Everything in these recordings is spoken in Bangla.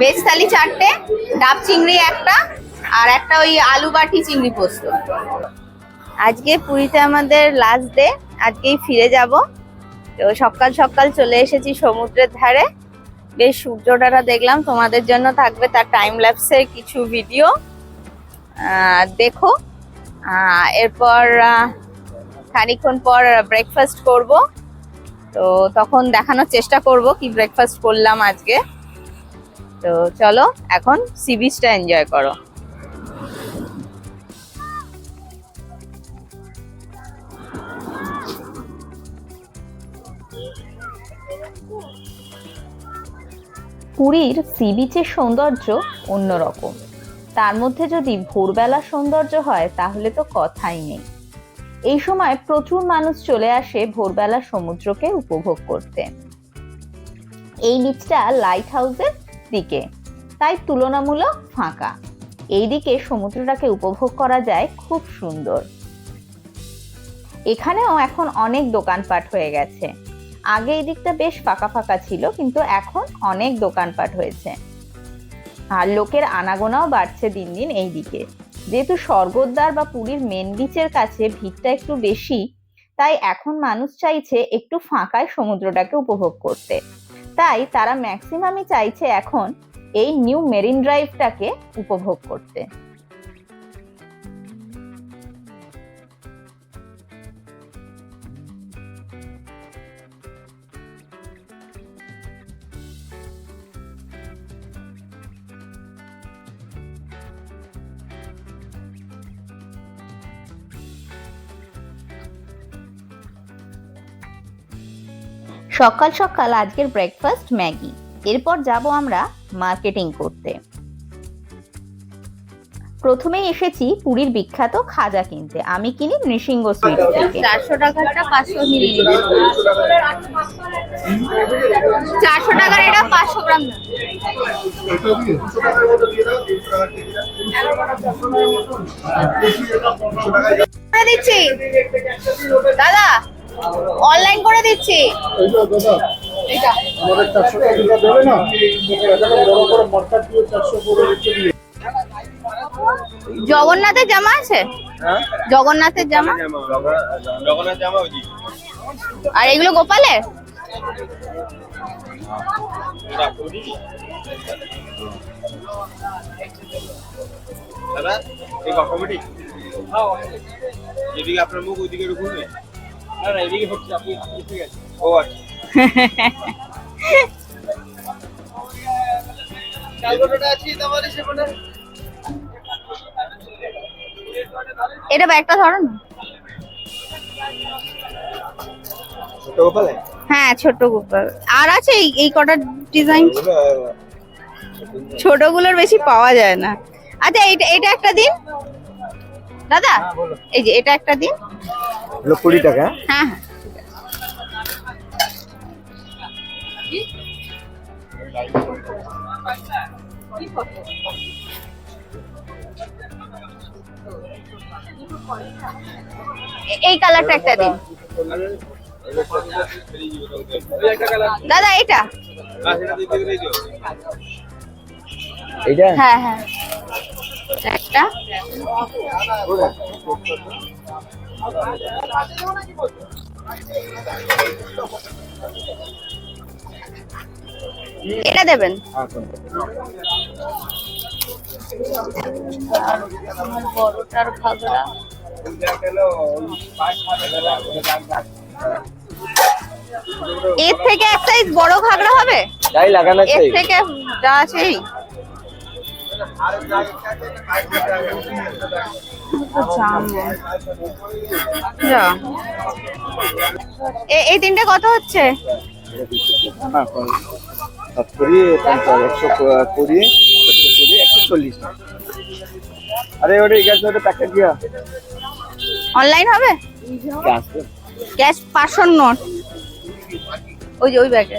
ভেজ থালি চারটে ডাব চিংড়ি একটা আর একটা ওই আলু বাটি চিংড়ি পোস্ত। আজকে পুরীতে আমাদের লাস্ট ডে আজকেই ফিরে যাব। তো সকাল সকাল চলে এসেছি সমুদ্রের ধারে। বেশ সূর্যটা দেখলাম তোমাদের জন্য থাকবে তার টাইম ল্যাপসের কিছু ভিডিও দেখো। এরপর আহ, খানিকক্ষণ পর ব্রেকফাস্ট করব। তো তখন দেখানোর চেষ্টা করব কি ব্রেকফাস্ট করলাম আজকে। তো চলো, এখন সি বিচটা এনজয় করো। পুরীর সি বিচের সৌন্দর্য অন্যরকম। তার মধ্যে যদি ভোরবেলা সৌন্দর্য হয়, তাহলে তো কথাই নেই। এই সময় প্রচুর মানুষ চলে আসে ভোরবেলা সমুদ্রকে উপভোগ করতে। এই বিচটা লাইট হাউসের দিকে। তাই তুলনামূলক ফাঁকা। এই দিকে সমুদ্রটাকে উপভোগ করা যায় খুব সুন্দর। এখানেও এখন অনেক দোকানপাট হয়ে গেছে। আগে এই দিকটা বেশ ফাঁকা ফাঁকা ছিল, কিন্তু এখন অনেক দোকানপাট হয়েছে। আর লোকের আনাগোনাও বাড়ছে দিন দিন এই দিকে। যেহেতু স্বর্গদ্বার বা পুরীর মেন বিচের কাছে ভিড়টা একটু বেশি, তাই এখন মানুষ চাইছে একটু ফাঁকায় সমুদ্রটাকে উপভোগ করতে। তাই তারা ম্যাক্সিমামই চাইছে এখন এই নিউ মেরিন ড্রাইভটাকে উপভোগ করতে। সকাল সকাল আজকের ব্রেকফাস্ট ম্যাগি। এরপর যাব আমরা মার্কেটিং করতে। প্রথমেই এসেছি পুরীর বিখ্যাত খাজা কিনতে। আমি কিনি নৃসিংহ সুইট থেকে। চারশো টাকারটা পাঁচশো চারশো টাকার এটা পাঁচশো গ্রাম দিচ্ছি। দাদা অনলাইন করে দিচ্ছি। জগন্নাথের জামা আছে? জগন্নাথের জামা? জগন্নাথ জামা আর এগুলো গোপালে? দাদা, এই আপনার মুখ, ওইদিকে ঘুরবে এটা ব্যাগটা ধরো না। ছোট গোপালে? হ্যাঁ ছোট গোপাল। আর আছে এই এই কটা ডিজাইন ছোটগুলোর বেশি পাওয়া যায় না। আচ্ছা এটা এটা একটা দিন। দাদা এই যে এটা একটা দিন। কুড়ি টাকা। হ্যাঁ হ্যাঁ। এই কালারটা একটা দিন। দাদা এটা। এইটা? হ্যাঁ হ্যাঁ। একটা। এটা দেবেন। বড়টার ঘাগরা এর থেকে এক সাইজ বড় ঘাগরা হবে? যাই লাগানো এর থেকে যা আছে এই তিনটে কত হচ্ছে? হ্যাঁ কুড়ি একশো কুড়ি একশো কুড়ি একশো চল্লিশ আরে ওটা গ্যাস ওটা প্যাকেট দিয়া। অনলাইন হবে? গ্যাস ক্যাশ পাঁচশো নোট। ওই যে ওই ব্যাগে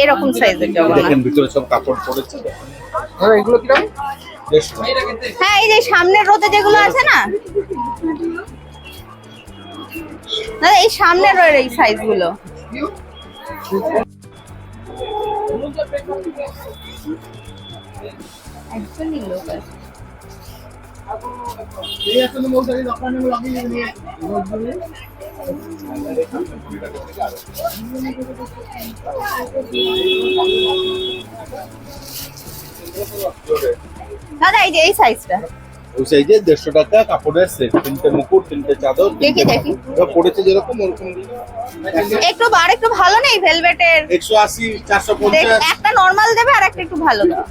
এরকম সাইজের জগন্নাথ দেখেন ভিতরে সব কাপড় পড়েছে। হ্যাঁ এগুলো কীরকম? দেড়শো হ্যাঁ এই যে সামনের রোদে যেগুলো আছে না? দাদা এই সামনের রোয়ের এই সাইজগুলো একজনই লোক আছে এই আসলে দোকানে লাগিয়ে নিয়ে দাদা এই যে এই সাইজটা ওই সাইজে দেড়শো টাকা কাপড়ের সেট তিনটে মুকুট তিনটে চাদর দেখি, দেখি। পড়েছে যেরকম ওরকম একটু আর একটু ভালো নেই ভেলভেটের একশো আশি চারশো পঞ্চাশ। একটা নর্মাল দেবে আর একটা একটু ভালো দাও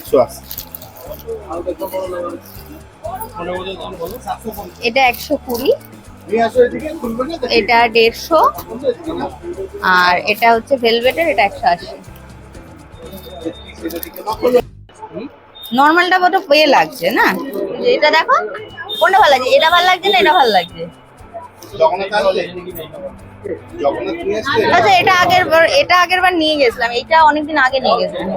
একশো আশি। এটা একশো কুড়ি। এটা দেড়শো। আর এটা হচ্ছে ভেলভেটের, এটা একশো আশি। নর্মালটা বড় পেয়ে লাগছে, না? এটা দেখো, কোনটা ভালো লাগছে? এটা ভালো লাগছে না এটা ভালো লাগছে? আচ্ছা এটা আগের এটা আগের বার নিয়ে গেছিলাম। এটা অনেকদিন আগে নিয়ে গেছিলাম।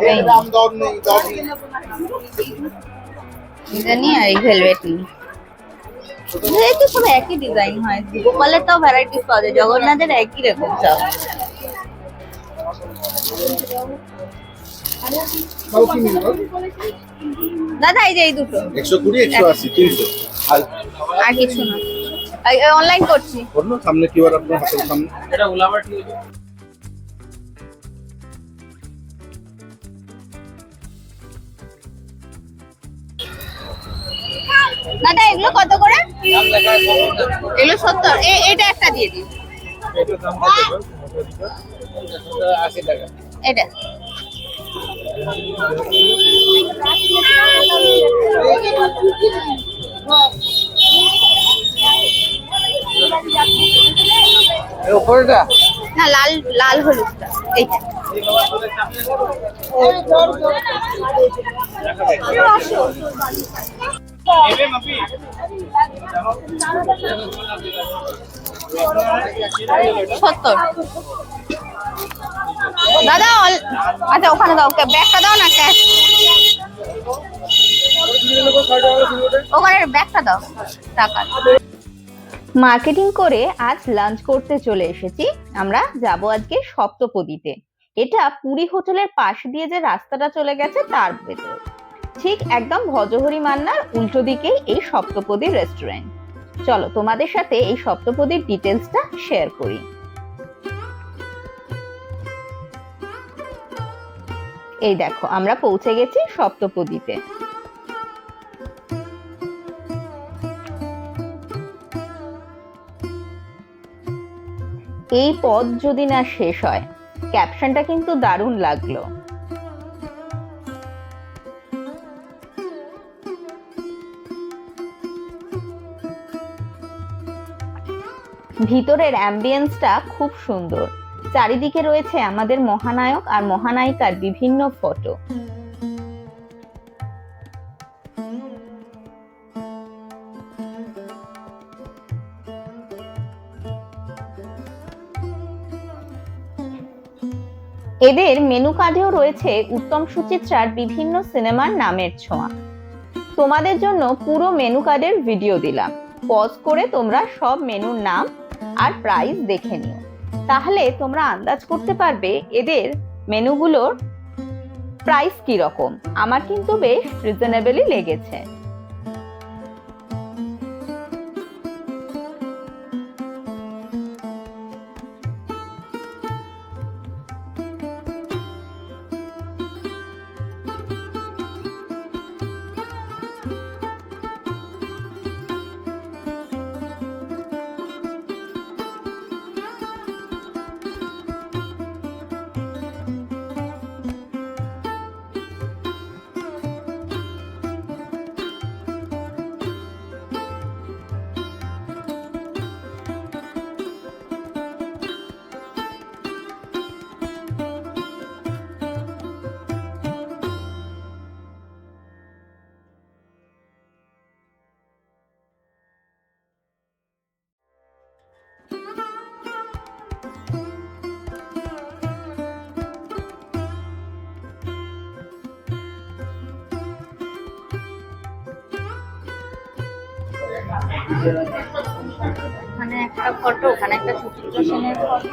এটা আর এই ভেলভেট সব একই ডিজাইন হয়। গোপালের তো ভ্যারাইটিস পাওয়া যায় জগন্নাথের একই রকম সব। তাও দাদা এই যে এই দুটো। একশো কুড়ি একশো আশি তিনশো। আর আর কিছু না। অনলাইন করছি। সামনে কি বার আপনার হাতের সামনে। দাদা এগুলো কত করে? এগুলো সত্তর। এটা একটা দিয়ে দিন। এটা। না লাল লাল হলুদটা। এইটা। দাদা আচ্ছা ওখানে দাও ব্যাগটা দাও না, ক্যাশ? ওখানে ব্যাগটা দাও টাকা মার্কেটিং করে আজ লাঞ্চ করতে চলে এসেছি। আমরা যাব আজকে সপ্তপদীতে। এটা পুরী হোটেলের পাশ দিয়ে যে রাস্তাটা চলে গেছে, তার ভেতর। ঠিক একদম ভজহরি মান্নার উল্টো দিকেই এই সপ্তপদী রেস্টুরেন্ট চলো তোমাদের সাথে এই সপ্তপদীর ডিটেলসটা শেয়ার করি। এই দেখো, আমরা পৌঁছে গেছি সপ্তপদীতে। এই পদ যদি না শেষ হয় ক্যাপশনটা কিন্তু দারুণ লাগল। ভিতরের অ্যাম্বিয়েন্সটা খুব সুন্দর। চারিদিকে রয়েছে আমাদের মহানায়ক আর মহানায়িকার বিভিন্ন ফটো এদের মেনু কার্ডেও রয়েছে উত্তম সুচিত্রার বিভিন্ন সিনেমার নামের ছোঁয়া। তোমাদের জন্য পুরো মেনু কার্ডের ভিডিও দিলাম। পজ করে তোমরা সব মেনুর নাম আর প্রাইস দেখে নিও। তাহলে তোমরা আন্দাজ করতে পারবে এদের মেনুগুলোর প্রাইস কি রকম আমার কিন্তু বেশ রিজনেবলই লেগেছে। ওখানে একটা ফটো ওখানে একটা সুচিত্র সেনের ফটো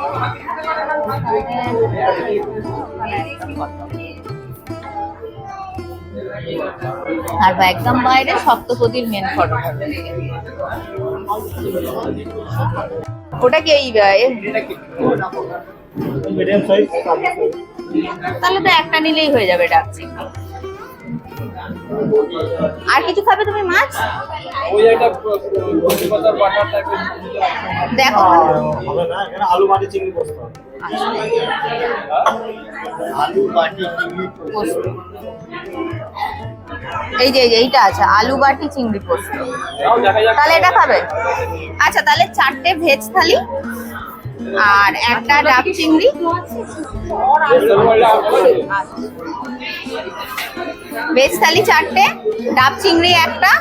আর একদম বাইরে সপ্তপদীর মেন ফটো ওটা কি এই তাহলে তো একটা নিলেই হয়ে যাবে ডাকছি আর কিছু খাবে তুমি মাছ? ওই একটা কচুপাতার বাটার টাইপের দেখো। হবে না এখানে আলু মাটি চিংড়ি পোস্ত। আলু মাটি চিংড়ি পোস্ত। এই যে এই যে এইটা আছে আলু বাটি চিংড়ি পোস্ত। তাহলে এটা খাবে? আচ্ছা তাহলে চারটে ভেজ থালি। আর একটা ডাব চিংড়ি। ভেজ থালি চারটে ডাব চিংড়ি একটা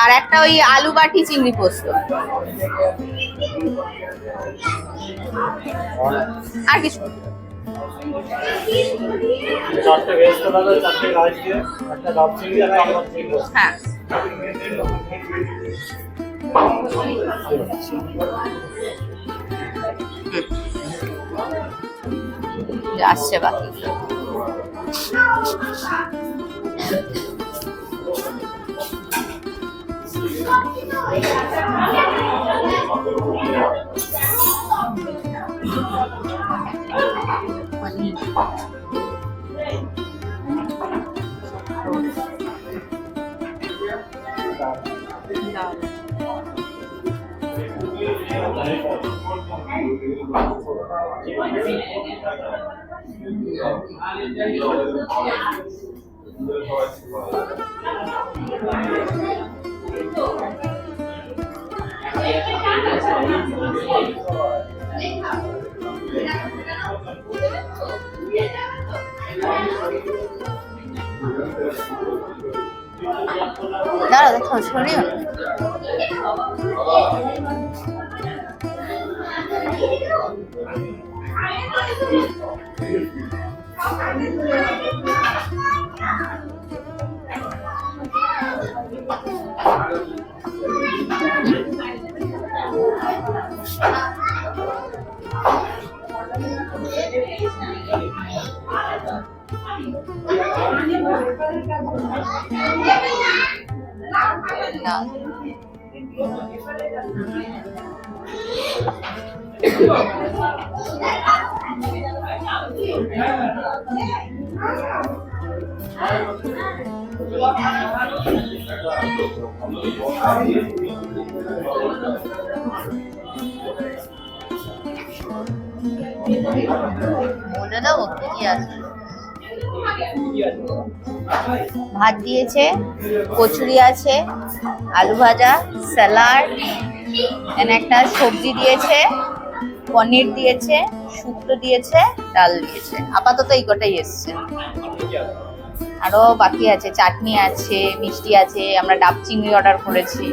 আর একটা ওই আলু বাটি চিংড়ি পোস্ত। আর কিছু চারটে ভেজ থালা চারটে রাইস দিয়ে একটা ডাব চিংড়ি আর একটা আলু কি আছে? ভাত দিয়েছে কচুরি আছে আলু ভাজা স্যালাড একটা সবজি দিয়েছে। পনির দিয়েছে, শুক্তো দিয়েছে, ডাল দিয়েছে। আপাতত এই কটাই এসছে। আরও বাকি আছে, চাটনি আছে, মিষ্টি আছে, আমরা ডাব চিংড়ি অর্ডার করেছি।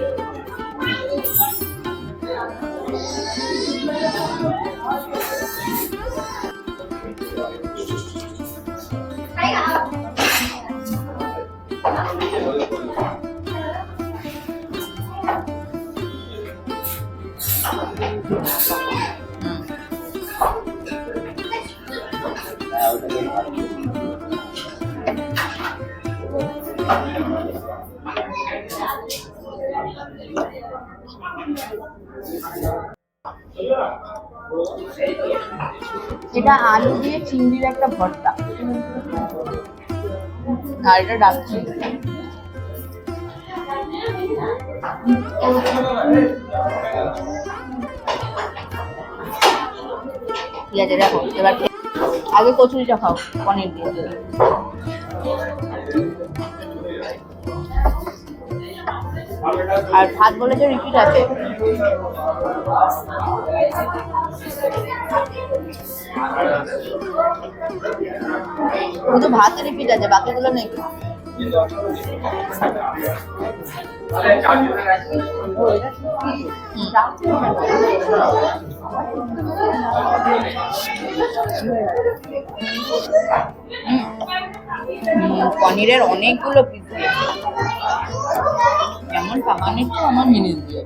এটা আলু দিয়ে চিংড়ির একটা ভর্তা। আর এটা ডাব ঠিক আছে, দেখো, এবার আগে কচুরিটা খাও, পনির দিয়ে। আর ভাত বলে যে রিপিট আছে ভাত রিপিট আছে বাকিগুলো নেই। পনিরের অনেকগুলো যেমন পাকানির তো আমার মিনিট দিয়ে।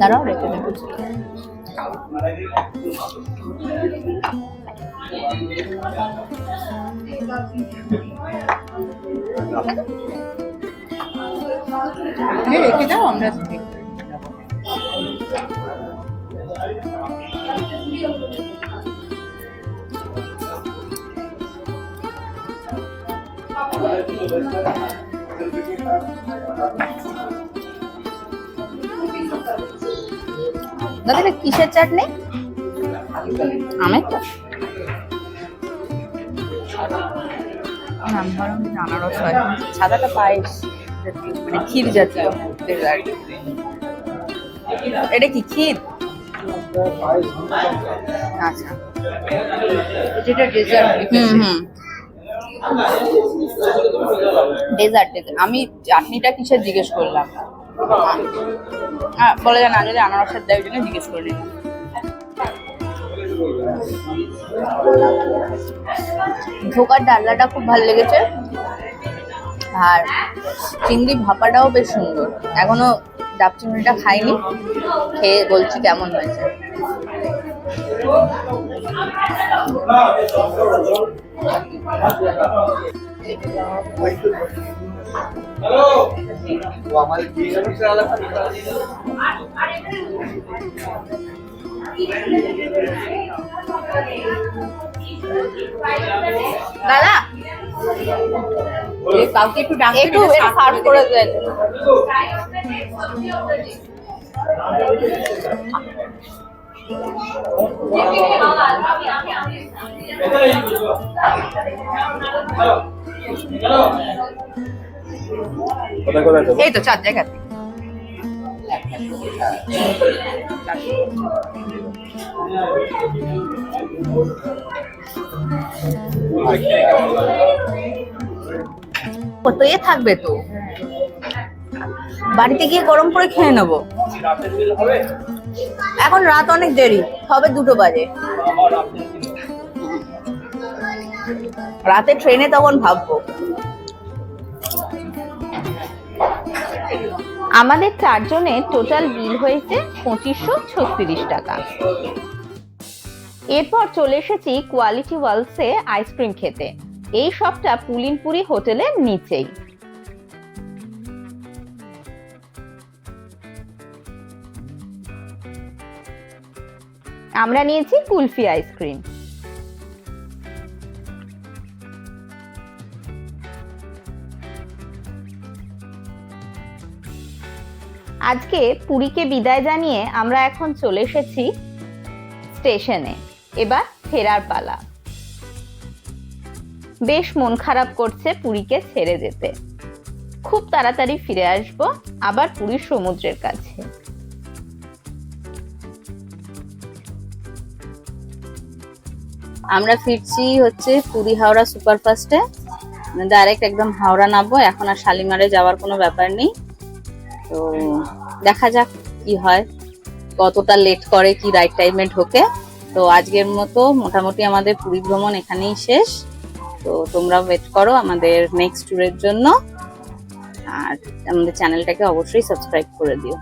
দাঁড়াও রেখে দেবো। রেখে দাও আমরা দাদা কিসের চাটনি? আমের তো আনারস হয়। সাদাটা পায়েস মানে ক্ষীর জাতীয় dessert। এটা কি ক্ষীর? আচ্ছা। যেটা ডেজার্ট হুম হুম। ডেজার্ট ডেজার্ট আমি চাটনিটা কিসের জিজ্ঞেস করলাম? হ্যাঁ বলে যান যদি আনারসের ওই জন্য জিজ্ঞেস করে নিলাম। ধোকার ডালনাটা খুব ভালো লেগেছে। আর চিংড়ি ভাপাটাও বেশ সুন্দর। এখনও ডাব চিংড়িটা খাইনি। খেয়ে বলছি কেমন হয়েছে। দাদা? কাউকে একটু ডাক একটু সার্ভ করে দেন। এই তো চার জায়গাতে কত ইয়ে থাকবে তো? বাড়িতে গিয়ে গরম করে খেয়ে নেব। এখন রাত অনেক দেরি, হবে দুটো বাজে। রাতে ট্রেনে তখন ভাববো। আমাদের চারজনের টোটাল বিল হয়েছে পঁচিশশো ছত্রিশ টাকা। এরপর চলে এসেছি কোয়ালিটি ওয়ালসে আইসক্রিম খেতে। এই সবটা পুলিনপুরি হোটেলের নিচেই। আমরা নিয়েছি কুলফি আইসক্রিম আজকে পুরীকে বিদায় জানিয়ে আমরা এখন চলে এসেছি স্টেশনে। এবার ফেরার পালা। বেশ মন খারাপ করছে পুরীকে ছেড়ে যেতে। খুব তাড়াতাড়ি ফিরে আসব আবার পুরীর সমুদ্রের কাছে। আমরা ফিরছি হচ্ছে পুরী হাওড়া সুপারফাস্টে। ডাইরেক্ট একদম হাওড়া নামবো, এখন আর শালিমারে যাওয়ার কোনো ব্যাপার নেই। তো দেখা যাক কি হয়। কতটা লেট করে, কি রাইট টাইমে ঢোকে। তো আজকের মতো মোটামুটি আমাদের পুরী ভ্রমণ এখানেই শেষ। তো তোমরা ওয়েট করো আমাদের নেক্সট ট্যুরের জন্য। আর আমাদের চ্যানেলটাকে অবশ্যই সাবস্ক্রাইব করে দিও।